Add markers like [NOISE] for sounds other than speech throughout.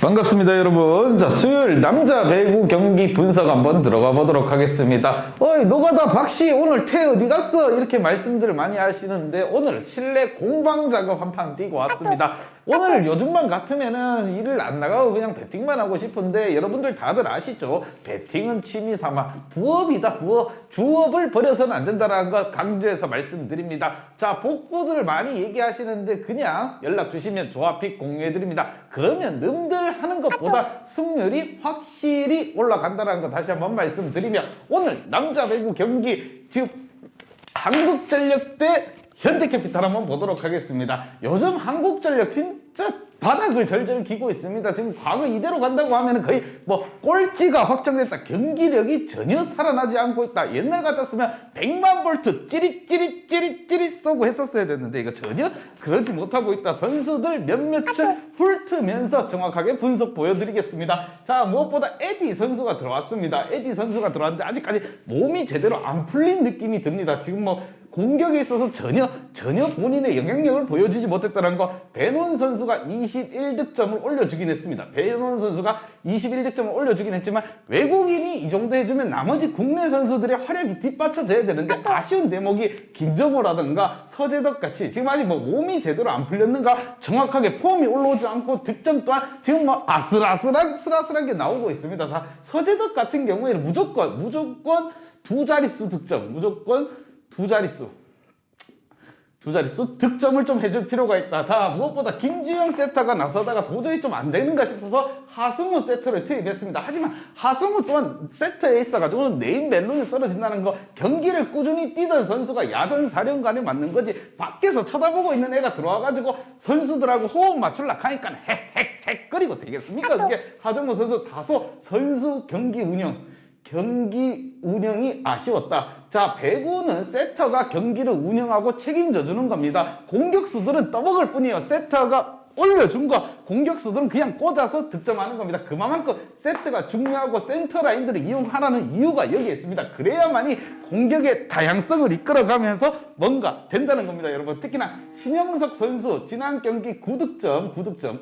반갑습니다, 여러분. 자, 수요일 남자 배구 경기 분석 한번 들어가 보도록 하겠습니다. 어이, 노가다 박씨, 오늘 태 어디 갔어? 이렇게 말씀들을 많이 하시는데, 오늘 실내 공방 작업 한 판 뛰고 왔습니다. 오늘 요즘만 같으면은 일을 안 나가고 그냥 배팅만 하고 싶은데, 여러분들 다들 아시죠? 배팅은 취미 삼아 부업이다, 부업. 주업을 버려서는 안 된다라는 것 강조해서 말씀드립니다. 자, 복구들을 많이 얘기하시는데, 그냥 연락 주시면 조합픽 공유해드립니다. 그러면 남들 하는 것보다 승률이 확실히 올라간다는 거 다시 한번 말씀드리며 오늘 남자 배구 경기 지금 한국전력 대 현대캐피탈 한번 보도록 하겠습니다. 요즘 한국전력 진짜 바닥을 절절 기고 있습니다. 지금 과거 이대로 간다고 하면 거의 뭐 꼴찌가 확정됐다. 경기력이 전혀 살아나지 않고 있다. 옛날 같았으면 100만 볼트 찌릿찌릿 찌릿찌릿 쏘고 했었어야 됐는데 이거 전혀 그러지 못하고 있다. 선수들 몇몇을 훑으면서 정확하게 분석 보여드리겠습니다. 자 무엇보다 에디 선수가 들어왔습니다. 에디 선수가 들어왔는데 아직까지 몸이 제대로 안 풀린 느낌이 듭니다. 지금 뭐 공격에 있어서 전혀 전혀 본인의 영향력을 보여주지 못했다는 거 베논 선수가 21득점을 올려주긴 했습니다. 베논 선수가 21득점을 올려주긴 했지만 외국인이 이 정도 해주면 나머지 국내 선수들의 활약이 뒷받쳐져야 되는데 아쉬운 대목이 김정호라든가 서재덕 같이 지금 아직 뭐 몸이 제대로 안 풀렸는가 정확하게 폼이 올라오지 않고 득점 또한 지금 뭐 아슬아슬한 슬아슬하게 나오고 있습니다. 자 서재덕 같은 경우에는 무조건 무조건 두 자릿수 득점 무조건 두 자릿수 두 자릿수 득점을 좀 해줄 필요가 있다. 자 무엇보다 김주영 세터가 나서다가 도저히 좀 안 되는가 싶어서 하승우 세터를 투입했습니다. 하지만 하승우 또한 세터에 있어가지고 네임 멜론이 떨어진다는 거 경기를 꾸준히 뛰던 선수가 야전 사령관에 맞는 거지 밖에서 쳐다보고 있는 애가 들어와가지고 선수들하고 호흡 맞출라 하니까 핵핵핵 거리고 되겠습니까? 그게 하정우 선수 다소 선수 경기 운영 경기 운영이 아쉬웠다. 자, 배구는 세터가 경기를 운영하고 책임져 주는 겁니다. 공격수들은 떠먹을 뿐이에요. 세터가 올려준 거 공격수들은 그냥 꽂아서 득점하는 겁니다. 그만큼 세트가 중요하고 센터 라인들을 이용하라는 이유가 여기에 있습니다. 그래야만이 공격의 다양성을 이끌어가면서 뭔가 된다는 겁니다. 여러분 특히나 신영석 선수 지난 경기 9득점 9득점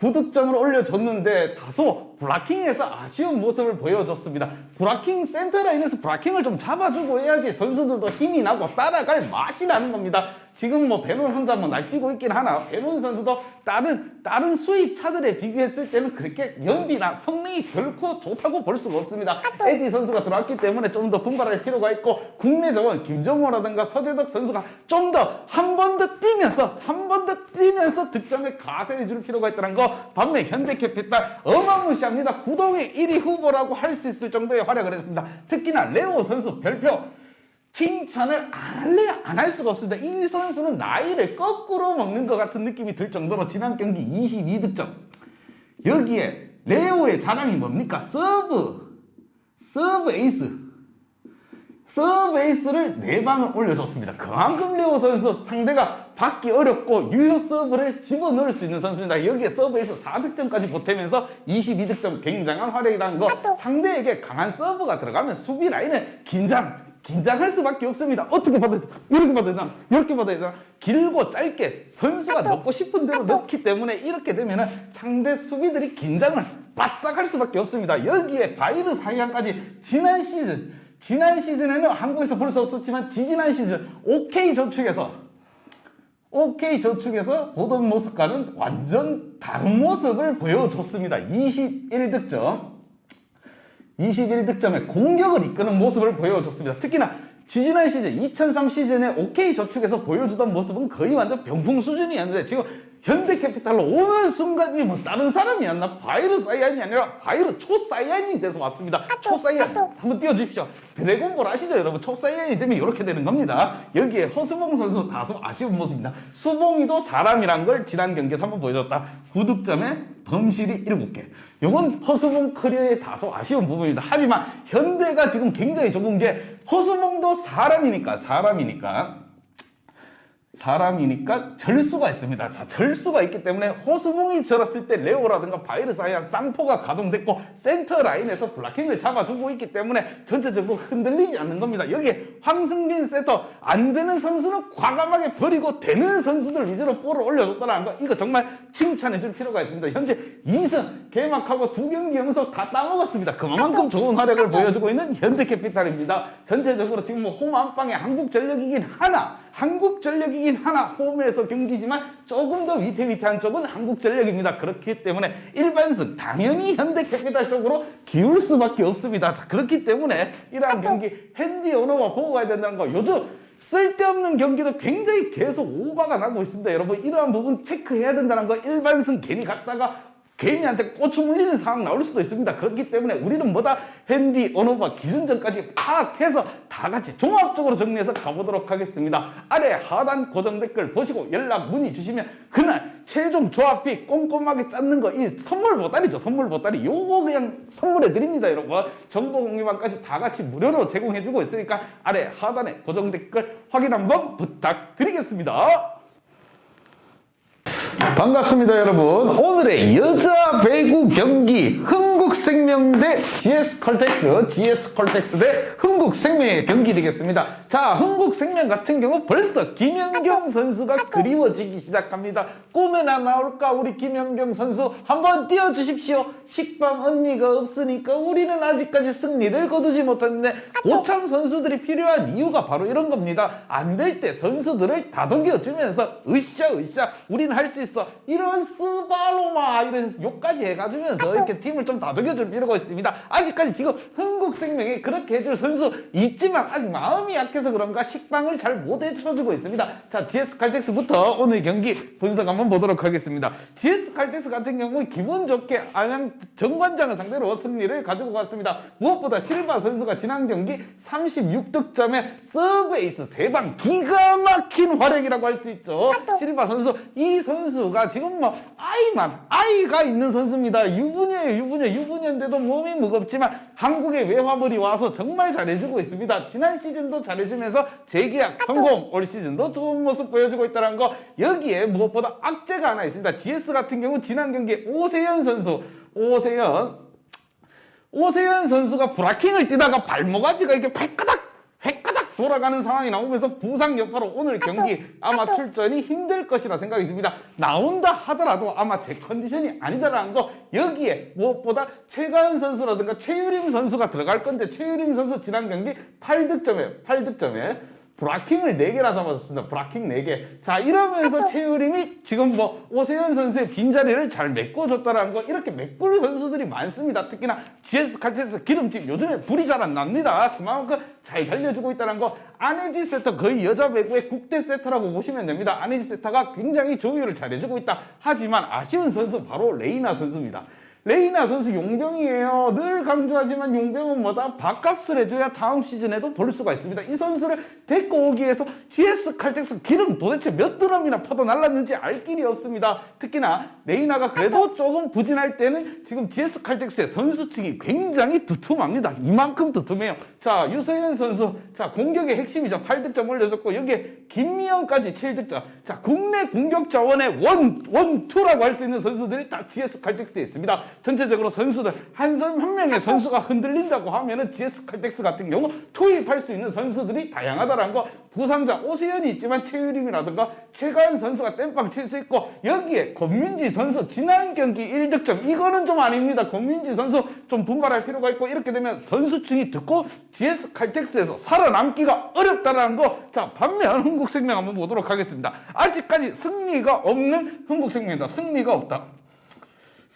9득점을 올려줬는데 다소 브라킹에서 아쉬운 모습을 보여줬습니다. 브라킹 센터 라인에서 브라킹을 좀 잡아주고 해야지 선수들도 힘이 나고 따라갈 맛이 나는 겁니다. 지금 뭐 베논 혼자 뭐 날뛰고 있긴 하나 베논 선수도 다른 다른 수입 차들에 비교했을 때는 그렇게 연비나 성능이 결코 좋다고 볼 수가 없습니다. 에디 선수가 들어왔기 때문에 좀 더 분발할 필요가 있고 국내적은 김정호라든가 서재덕 선수가 좀 더 한 번 더 뛰면서 한 번 더 뛰면서 득점에 가세해 줄 필요가 있다는 거 반면 현대캐피탈 어마무시 합니다. 구동의 1위 후보라고 할 수 있을 정도의 활약을 했습니다. 특히나 레오 선수 별표 칭찬을 안 할래 안 할 수가 없습니다. 이 선수는 나이를 거꾸로 먹는 것 같은 느낌이 들 정도로 지난 경기 22득점. 여기에 레오의 자랑이 뭡니까? 서브, 서브 에이스. 서브 에이스를 4방을 올려줬습니다. 그만큼 레오 선수 상대가 받기 어렵고 유효 서브를 집어넣을 수 있는 선수입니다. 여기에 서브 에이스 4득점까지 보태면서 22득점 굉장한 활약이라는 거 상대에게 강한 서브가 들어가면 수비 라인은 긴장, 긴장할 수밖에 없습니다. 어떻게 받아야 되나? 이렇게 받아야 되나? 이렇게 받아야 되나? 길고 짧게 선수가 넣고 싶은 대로 넣기 때문에 이렇게 되면 상대 수비들이 긴장을 바싹 할 수밖에 없습니다. 여기에 바이러스 하이안까지 지난 시즌 지난 시즌에는 한국에서 볼 수 없었지만 지지난 시즌 OK 저축에서 OK 저축에서 보던 모습과는 완전 다른 모습을 보여줬습니다. 21득점. 21득점의 공격을 이끄는 모습을 보여줬습니다. 특히나 지지난 시즌 2003 시즌에 OK 저축에서 보여주던 모습은 거의 완전 병풍 수준이었는데 지금 현대캐피탈로 오는 순간이 뭐 다른 사람이었나 바이러 사이안이 아니라 바이러 초사이안이 돼서 왔습니다. 초사이안 한번 띄워주십시오. 드래곤볼 아시죠 여러분? 초사이안이 되면 이렇게 되는 겁니다. 여기에 허수봉 선수 다소 아쉬운 모습입니다. 수봉이도 사람이란 걸 지난 경기에서 한번 보여줬다. 9득점에 범실이 7개. 요건 허수봉 커리어의 다소 아쉬운 부분입니다. 하지만 현대가 지금 굉장히 좋은 게 허수봉도 사람이니까 사람이니까 사람이니까 절수가 있습니다. 자, 절수가 있기 때문에 호수봉이 절었을 때 레오라든가 바이러스 아이한 쌍포가 가동됐고 센터 라인에서 블락킹을 잡아주고 있기 때문에 전체적으로 흔들리지 않는 겁니다. 여기에 황승빈 세터 안 되는 선수는 과감하게 버리고 되는 선수들 위주로 볼을 올려줬다는 거 이거 정말 칭찬해 줄 필요가 있습니다. 현재 2승 개막하고 두 경기 연속 다 따먹었습니다. 그만큼 좋은 활약을 보여주고 있는 현대캐피탈입니다. 전체적으로 지금 뭐 홈 안방에 한국전력이긴 하나 한국전력이긴 하나 홈에서 경기지만 조금 더 위태위태한 쪽은 한국전력입니다. 그렇기 때문에 일반승 당연히 현대캐피탈 쪽으로 기울 수밖에 없습니다. 자, 그렇기 때문에 이러한 경기 핸디 언어와 보고 가야 된다는 거 요즘 쓸데없는 경기도 굉장히 계속 오바가 나고 있습니다. 여러분 이러한 부분 체크해야 된다는 거 일반승 괜히 갔다가 개미한테 꼬추 물리는 상황 나올 수도 있습니다. 그렇기 때문에 우리는 뭐다 핸디 언어바 기준점까지 파악해서 다 같이 종합적으로 정리해서 가보도록 하겠습니다. 아래 하단 고정 댓글 보시고 연락 문의 주시면 그날 최종 조합비 꼼꼼하게 짰는 거 이 선물 보따리죠. 선물 보따리 요거 그냥 선물해 드립니다, 여러분. 정보 공유만까지 다 같이 무료로 제공해 주고 있으니까 아래 하단에 고정 댓글 확인 한번 부탁드리겠습니다. 반갑습니다 여러분. 오늘의 여자 배구 경기 생명 대 GS컬텍스 GS컬텍스 대 흥국생명의 경기 되겠습니다. 자 흥국생명 같은 경우 벌써 김연경 선수가 그리워지기 시작합니다. 꿈에나 나올까 우리 김연경 선수? 한번 띄워주십시오. 식밤 언니가 없으니까 우리는 아직까지 승리를 거두지 못했는데 고참 선수들이 필요한 이유가 바로 이런 겁니다. 안 될 때 선수들을 다독여주면서 으쌰 으쌰 우리는 할수 있어. 이런 스바로마 이런 욕까지 해가주면서 이렇게 팀을 좀 다독여줄 필요 가 있습니다. 아직까지 지금 흥국생명이 그렇게 해줄 선수 있지만 아직 마음이 약해서 그런가 식빵을 잘 못 해쳐주고 있습니다. 자 GS 칼텍스부터 오늘 경기 분석 한번 보도록 하겠습니다. GS 칼텍스 같은 경우 기분 좋게 안양 정관장을 상대로 승리를 가지고 갔습니다. 무엇보다 실바 선수가 지난 경기 36득점에 서베이스 세방 기가 막힌 활약이라고 할 수 있죠. 실바 선수 이 선수가 지금 뭐 아이만 아이가 있는 선수입니다. 유부녀예요 유부녀. 유부녀인데도 몸이 무겁지만 한국에 외화물이 와서 정말 잘해주고 있습니다. 지난 시즌도 잘해주면서 재계약 성공 올 시즌도 좋은 모습 보여주고 있다는 거 여기에 무엇보다 악재가 하나 있습니다. GS 같은 경우 지난 경기 오세현 선수 오세현 오세현 선수가 브라킹을 뛰다가 발목아지가 이렇게 발가닥 획가닥 돌아가는 상황이 나오면서 부상 여파로 오늘 경기 아마 출전이 힘들 것이라 생각이 듭니다. 나온다 하더라도 아마 제 컨디션이 아니다라는 거 여기에 무엇보다 최가은 선수라든가 최유림 선수가 들어갈 건데 최유림 선수 지난 경기 8득점에 8득점에 브라킹을 4개나 잡았습니다. 브라킹 4개. 자, 이러면서 [LAUGHS] 최유림이 지금 뭐 오세현 선수의 빈자리를 잘 메꿔줬다라는 거 이렇게 메꿀 선수들이 많습니다. 특히나 GS 칼텍스 기름집 요즘에 불이 잘 안 납니다. 그만큼 잘 달려주고 있다는 거 아네지 세터 거의 여자 배구의 국대 세터라고 보시면 됩니다. 아네지 세터가 굉장히 조율을 잘해주고 있다. 하지만 아쉬운 선수 바로 레이나 선수입니다. 레이나 선수 용병이에요. 늘 강조하지만 용병은 뭐다? 밥값을 해줘야 다음 시즌에도 볼 수가 있습니다. 이 선수를 데리고 오기 위해서 GS 칼텍스 기름 도대체 몇 드럼이나 퍼더 날랐는지 알 길이 없습니다. 특히나 레이나가 그래도 조금 부진할 때는 지금 GS 칼텍스의 선수층이 굉장히 두툼합니다. 이만큼 두툼해요. 자, 유서현 선수. 자, 공격의 핵심이죠. 8득점 올려줬고, 여기에 김미영까지 7득점. 자, 국내 공격 자원의 원, 원, 투라고 할 수 있는 선수들이 다 GS 칼텍스에 있습니다. 전체적으로 선수들, 한 선 한 명의 선수가 흔들린다고 하면은 GS 칼텍스 같은 경우 투입할 수 있는 선수들이 다양하다라는 거, 부상자 오세현이 있지만 최유림이라든가 최가은 선수가 땜빵 칠 수 있고, 여기에 권민지 선수 지난 경기 1득점. 이거는 좀 아닙니다. 권민지 선수 좀 분발할 필요가 있고, 이렇게 되면 선수층이 듣고 GS 칼텍스에서 살아남기가 어렵다라는 거. 자, 반면 흥국생명 한번 보도록 하겠습니다. 아직까지 승리가 없는 흥국생명이다. 승리가 없다.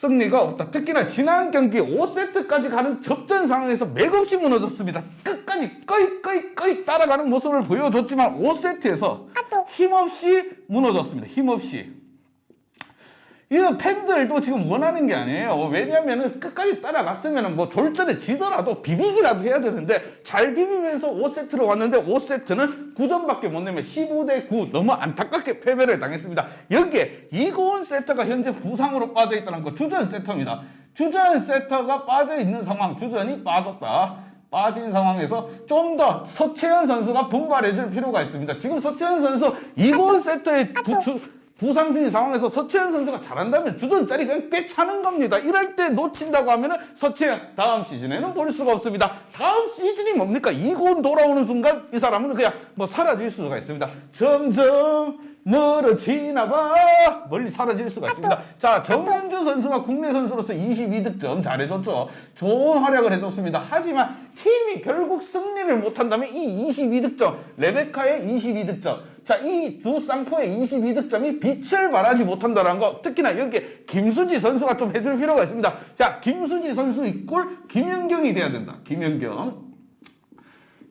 승리가 없다. 특히나 지난 경기 5세트까지 가는 접전 상황에서 맥없이 무너졌습니다. 끝까지 꺼이 꺼이 따라가는 모습을 보여줬지만 5세트에서 힘없이 무너졌습니다. 힘없이. 이거 팬들도 지금 원하는 게 아니에요. 왜냐면은 끝까지 따라갔으면 뭐 졸전에 지더라도 비비기라도 해야 되는데 잘 비비면서 5세트로 왔는데 5세트는 9점밖에 못 내면 15대 9 너무 안타깝게 패배를 당했습니다. 여기에 이고은 세터가 현재 부상으로 빠져 있다는 거 주전 세터입니다. 주전 세터가 빠져 있는 상황, 주전이 빠졌다. 빠진 상황에서 좀 더 서채현 선수가 분발해 줄 필요가 있습니다. 지금 서채현 선수 이곳 세터의 부추 부상 중인 상황에서 서채현 선수가 잘한다면 주전 자리가 꽤 차는 겁니다. 이럴 때 놓친다고 하면 은 서채현 다음 시즌에는 볼 수가 없습니다. 다음 시즌이 뭡니까? 이곳 돌아오는 순간 이 사람은 그냥 뭐 사라질 수가 있습니다. 점점 멀어지나 봐 멀리 사라질 수가 있습니다. 자 정현주 선수가 국내 선수로서 22득점 잘해줬죠. 좋은 활약을 해줬습니다. 하지만 팀이 결국 승리를 못한다면 이 22득점 레베카의 22득점 자 이 두 쌍포의 22득점이 빛을 발하지 못한다는 거 특히나 여기에 김수지 선수가 좀 해줄 필요가 있습니다. 자 김수지 선수 이꼴 김연경이 돼야 된다. 김연경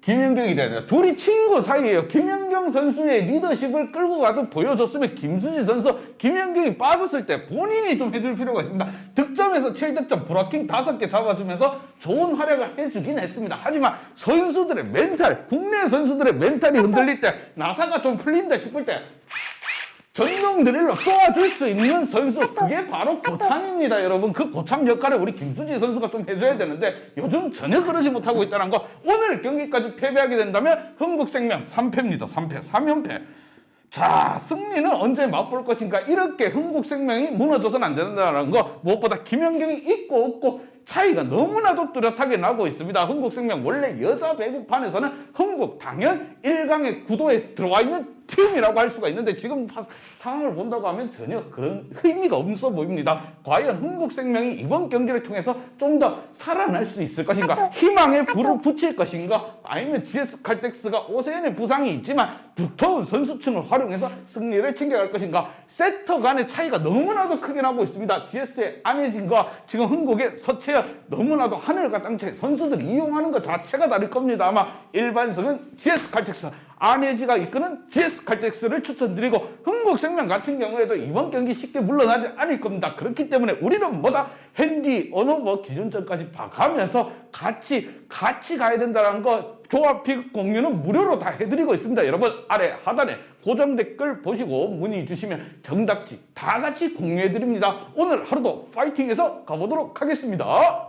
김연경이 돼요. 둘이 친구 사이예요. 김연경 선수의 리더십을 끌고 가서 보여줬으면 김수지 선수, 김연경이 빠졌을 때 본인이 좀 해줄 필요가 있습니다. 득점에서 7득점, 브라킹 5개 잡아주면서 좋은 활약을 해주긴 했습니다. 하지만 선수들의 멘탈, 국내 선수들의 멘탈이 흔들릴 때, 나사가 좀 풀린다 싶을 때, 전용 드릴로 쏘아줄 수 있는 선수. 그게 바로 고참입니다 여러분. 그 고참 역할을 우리 김수지 선수가 좀 해줘야 되는데 요즘 전혀 그러지 못하고 있다는 거. 오늘 경기까지 패배하게 된다면 흥국생명 3패입니다 3패. 3연패. 자 승리는 언제 맛볼 것인가? 이렇게 흥국생명이 무너져서는 안 된다는 거. 무엇보다 김연경이 있고 없고 차이가 너무나도 뚜렷하게 나고 있습니다 흥국생명 원래 여자 배구판에서는 흥국 당연 1강의 구도에 들어와 있는 팀이라고 할 수가 있는데 지금 파- 상황을 본다고 하면 전혀 그런 의미가 없어 보입니다. 과연 흥국생명이 이번 경기를 통해서 좀 더 살아날 수 있을 것인가? 희망의 불을 붙일 것인가? 아니면 GS 칼텍스가 오세현의 부상이 있지만 두터운 선수층을 활용해서 승리를 챙겨갈 것인가? 세터 간의 차이가 너무나도 크게 나고 있습니다. GS의 안혜진과 지금 흥국의 서채연 너무나도 하늘과 땅 차이 선수들을 이용하는 것 자체가 다를 겁니다. 아마 일반석은 GS 칼텍스 안혜지가 이끄는 GS 칼텍스를 추천드리고 흥국생명 같은 경우에도 이번 경기 쉽게 물러나지 않을 겁니다. 그렇기 때문에 우리는 뭐다 핸디 뭐 기준점까지 봐가면서 같이 같이 가야 된다는 거 조합 픽 공유는 무료로 다 해드리고 있습니다. 여러분 아래 하단에 고정 댓글 보시고 문의 주시면 정답지 다 같이 공유해 드립니다. 오늘 하루도 파이팅해서 가보도록 하겠습니다.